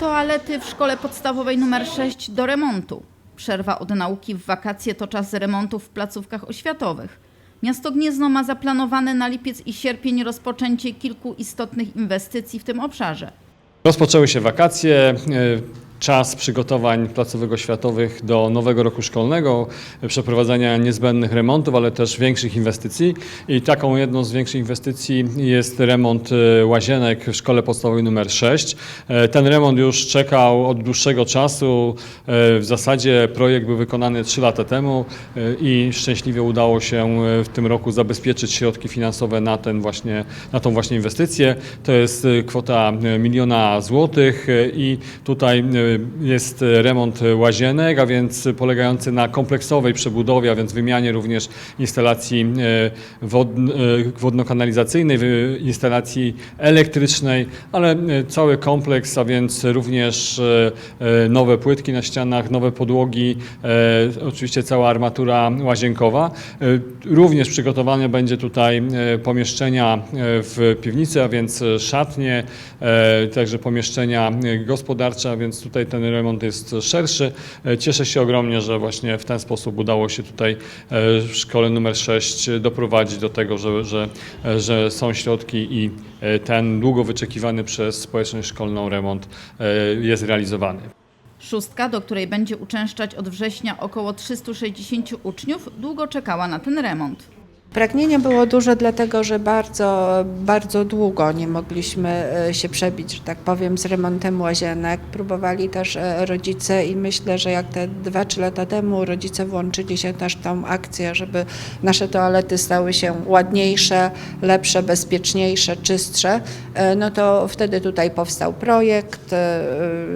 Toalety w szkole podstawowej nr 6 do remontu. Przerwa od nauki w wakacje to czas remontów w placówkach oświatowych. Miasto Gniezno ma zaplanowane na lipiec i sierpień rozpoczęcie kilku istotnych inwestycji w tym obszarze. Rozpoczęły się wakacje, e, czas przygotowań placówek oświatowych do nowego roku szkolnego, przeprowadzania niezbędnych remontów, ale też większych inwestycji. I taką jedną z większych inwestycji jest remont e, łazienek w szkole podstawowej nr 6. E, Ten remont już czekał od dłuższego czasu. E, W zasadzie projekt był wykonany 3 lata temu i szczęśliwie udało się w tym roku zabezpieczyć środki finansowe na, ten właśnie, na tą właśnie inwestycję. To jest kwota miliona złotych i tutaj jest e, remont łazienek, a więc polegający na kompleksowej przebudowie, a więc wymianie również instalacji e, e, wodno-kanalizacyjnej, instalacji elektrycznej, ale cały kompleks, a więc również nowe płytki na ścianach, nowe podłogi, oczywiście cała armatura łazienkowa. Również przygotowane będzie tutaj pomieszczenia w piwnicy, a więc szatnie, także pomieszczenia gospodarcze, a więc tutaj ten remont jest szerszy. E, Cieszę się ogromnie, że właśnie w ten sposób udało się tutaj e, w szkole numer 6 doprowadzić do tego, że, że, e, że są środki i ten długo wyczekiwany przez społeczność szkolną remont jest realizowany. Szóstka, do której będzie uczęszczać od września około 360 uczniów, długo czekała na ten remont. Pragnienie było duże, dlatego że bardzo, bardzo długo nie mogliśmy e, się przebić, że tak powiem, z remontem łazienek. Próbowali też e, rodzice i myślę, że jak te 2-3 lata temu rodzice włączyli się też w tą akcję, żeby nasze toalety stały się ładniejsze, lepsze, bezpieczniejsze, czystsze, e, no to wtedy tutaj powstał projekt,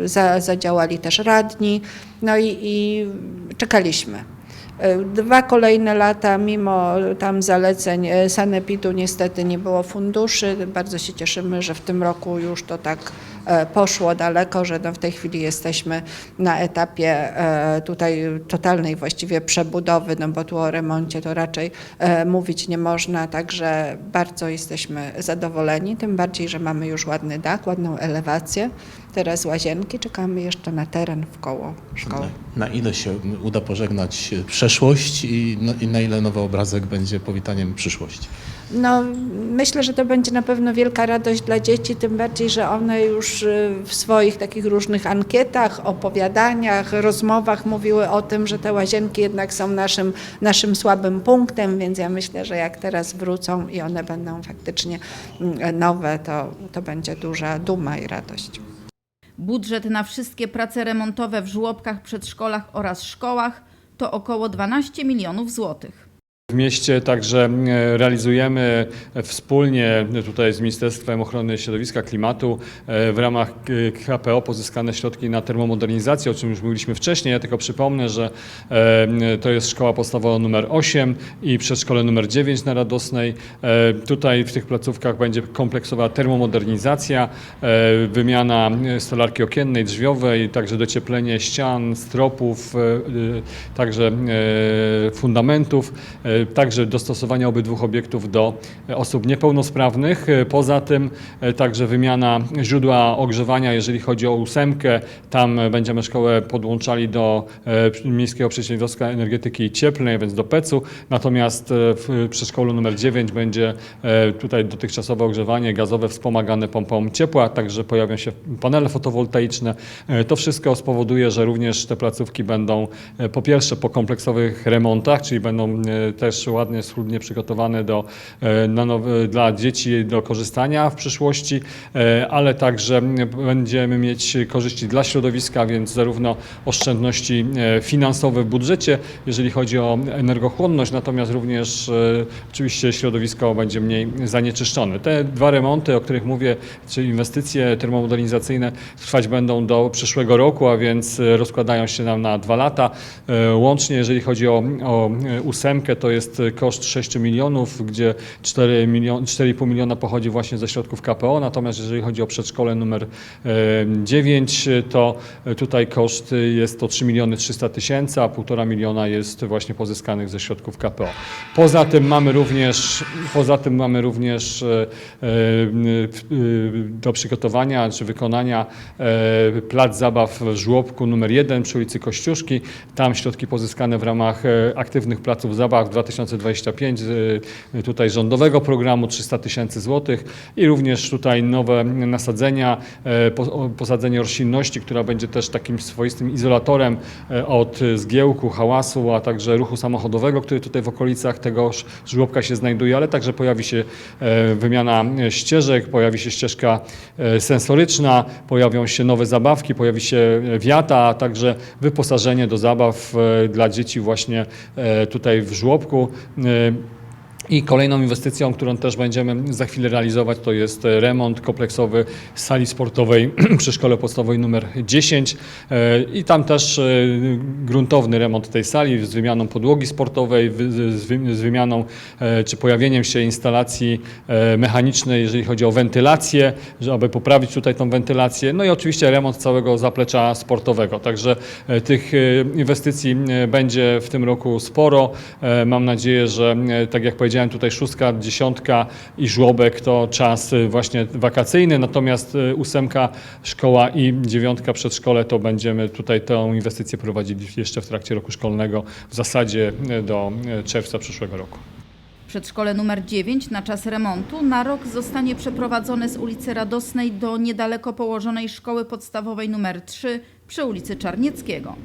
za, zadziałali też radni, no i, i czekaliśmy. Dwa kolejne lata, mimo tam zaleceń e, Sanepidu, niestety nie było funduszy. Bardzo się cieszymy, że w tym roku już to tak poszło daleko, że no w tej chwili jesteśmy na etapie e, tutaj totalnej właściwie przebudowy, no bo tu o remoncie to raczej e, mówić nie można, także bardzo jesteśmy zadowoleni, tym bardziej, że mamy już ładny dach, ładną elewację. Teraz łazienki, czekamy jeszcze na teren w koło szkoły. Na ile się uda pożegnać przeszłość i na, i na ile nowy obrazek będzie powitaniem przyszłości? No, myślę, że to będzie na pewno wielka radość dla dzieci, tym bardziej, że one już y, w swoich takich różnych ankietach, opowiadaniach, rozmowach mówiły o tym, że te łazienki jednak są naszym, naszym słabym punktem, więc ja myślę, że jak teraz wrócą i one będą faktycznie mm, nowe, to, to będzie duża duma i radość. Budżet na wszystkie prace remontowe w żłobkach, przedszkolach oraz szkołach to około 12 milionów złotych. W mieście także e, realizujemy wspólnie tutaj z Ministerstwem Ochrony Środowiska, Klimatu e, w ramach e, KPO pozyskane środki na termomodernizację, o czym już mówiliśmy wcześniej. Ja tylko przypomnę, że e, to jest szkoła podstawowa numer 8 i przedszkole numer 9 na Radosnej. E, Tutaj w tych placówkach będzie kompleksowa termomodernizacja, e, wymiana stolarki okiennej, drzwiowej, także docieplenie ścian, stropów, e, e, także e, fundamentów. E, Także dostosowanie obydwu obiektów do e, osób niepełnosprawnych. E, Poza tym także wymiana źródła ogrzewania, jeżeli chodzi o ósemkę. Tam będziemy szkołę podłączali do Miejskiego Przedsiębiorstwa Energetyki Cieplnej, więc do PEC-u. Natomiast w przedszkolu numer 9 będzie tutaj dotychczasowe ogrzewanie gazowe wspomagane pompą ciepła, także pojawią się panele fotowoltaiczne. To wszystko spowoduje, że również te placówki będą po pierwsze po kompleksowych remontach, czyli będą e, też ładnie, schludnie przygotowane do, e, nowe, dla dzieci do korzystania w przyszłości, e, ale także będziemy mieć korzyści dla środowiska, więc zarówno oszczędności e, finansowe w budżecie, jeżeli chodzi o energochłonność, natomiast również oczywiście środowisko będzie mniej zanieczyszczone. Te dwa remonty, o których mówię, czy inwestycje termomodernizacyjne trwać będą do przyszłego roku, a więc rozkładają się nam na dwa lata. Łącznie, jeżeli chodzi o, o ósemkę, to jest koszt 6 milionów, gdzie 4 milion, 4,5 miliona pochodzi właśnie ze środków KPO, natomiast jeżeli chodzi o przedszkole numer e, 9, to tutaj koszt jest to 3 miliony 300 tysięcy, a 1,5 miliona jest właśnie pozyskanych ze środków KPO. Poza tym mamy również, poza tym mamy również e, e, do przygotowania czy wykonania e, plac zabaw w żłobku numer 1 przy ulicy Kościuszki. Tam środki pozyskane w ramach e, aktywnych placów zabaw 2025 z e, tutaj rządowego programu 300 tysięcy złotych i również tutaj nowe nasadzenia, e, posadzenie roślinności, która będzie też takim swoistym izolatorem e, od zgiełku, hałasu, a także ruchu samochodowego, który tutaj w okolicach tego żłobka się znajduje, ale także pojawi się e, wymiana ścieżek, pojawi się ścieżka sensoryczna, pojawią się nowe zabawki, pojawi się wiata, a także wyposażenie do zabaw dla dzieci właśnie tutaj w żłobku. jako i kolejną inwestycją, którą też będziemy za chwilę realizować, to jest e, remont kompleksowy sali sportowej przy szkole podstawowej numer 10. E, I tam też e, gruntowny remont tej sali z wymianą podłogi sportowej, z wy- z wymianą czy pojawieniem się instalacji mechanicznej, jeżeli chodzi o wentylację, aby poprawić tutaj tą wentylację. No i oczywiście remont całego zaplecza sportowego. Także tych inwestycji będzie w tym roku sporo. Mam nadzieję, że tak jak powiedziałem tutaj szóstka, dziesiątka i żłobek to czas e, właśnie wakacyjny, natomiast e, ósemka szkoła i dziewiątka przedszkole to będziemy tutaj tę inwestycję prowadzili jeszcze w trakcie roku szkolnego w zasadzie e, do czerwca przyszłego roku. Przedszkole numer 9 na czas remontu na rok zostanie przeprowadzone z ulicy Radosnej do niedaleko położonej szkoły podstawowej numer 3 przy ulicy Czarnieckiego.